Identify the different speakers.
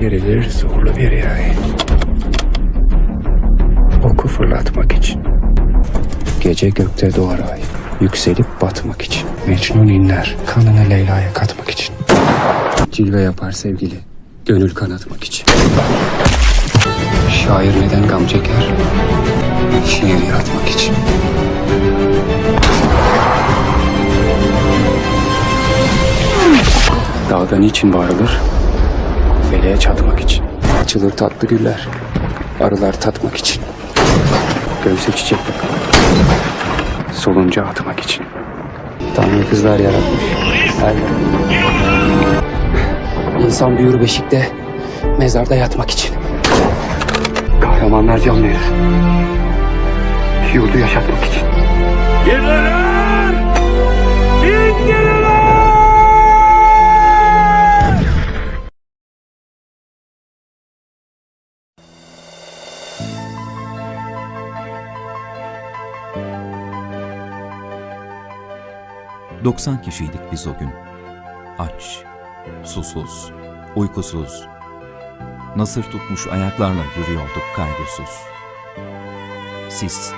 Speaker 1: Yeridir zorlu bir yay. Oku fırlatmak için. Gece gökte doğar ay. Yükselip batmak için. Mecnun inler kanını Leyla'ya katmak için. Cilve yapar sevgili. Gönül kanatmak için. Şair neden gam çeker? Şiir yaratmak için. Dağda niçin bağırılır? Feleğe çatmak için. Açılır tatlı güller. Arılar tatmak için. Göğse çiçek bakar. Solunca atmak için. Tanrı kızlar yaratmış. Her İnsan büyür beşikte, mezarda yatmak için. Kahramanlar can verir. Yurdu yaşatmak için.
Speaker 2: Geriler!
Speaker 3: 90 kişiydik biz o gün. Aç, susuz, uykusuz. Nasır tutmuş ayaklarla yürüyorduk kaygısız. Sis